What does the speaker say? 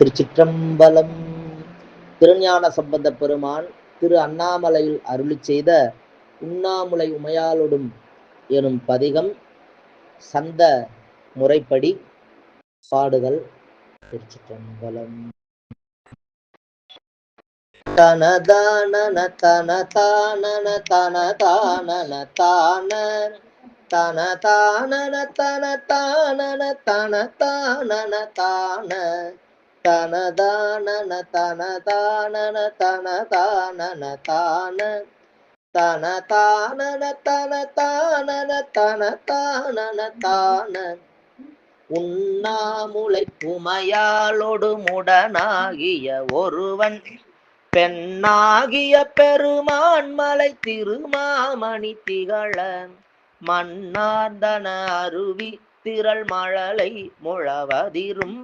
திருச்சிற்றம்பலம். திருஞான சம்பந்த பெருமான் திரு அண்ணாமலையில் அருளி செய்த உண்ணாமுலை உமையாலொடும் எனும் பதிகம் சந்த முறைப்படி பாடுதல் திருச்சிற்றம்பலம். தனதான தன தானன தன தானன தான தன தானன தன தானன தன தானன தான. தன தனதான தன தானன தன. தானன தான தன தானன தன. தன தான உண்ணாமுலை குமையாலொடு முடனாகிய ஒருவன் பெண்ணாகிய பெருமான் மலை திருமாமணி திகழ. மன்னார்தன அருவி திரள் மழலை முழவதிரும்.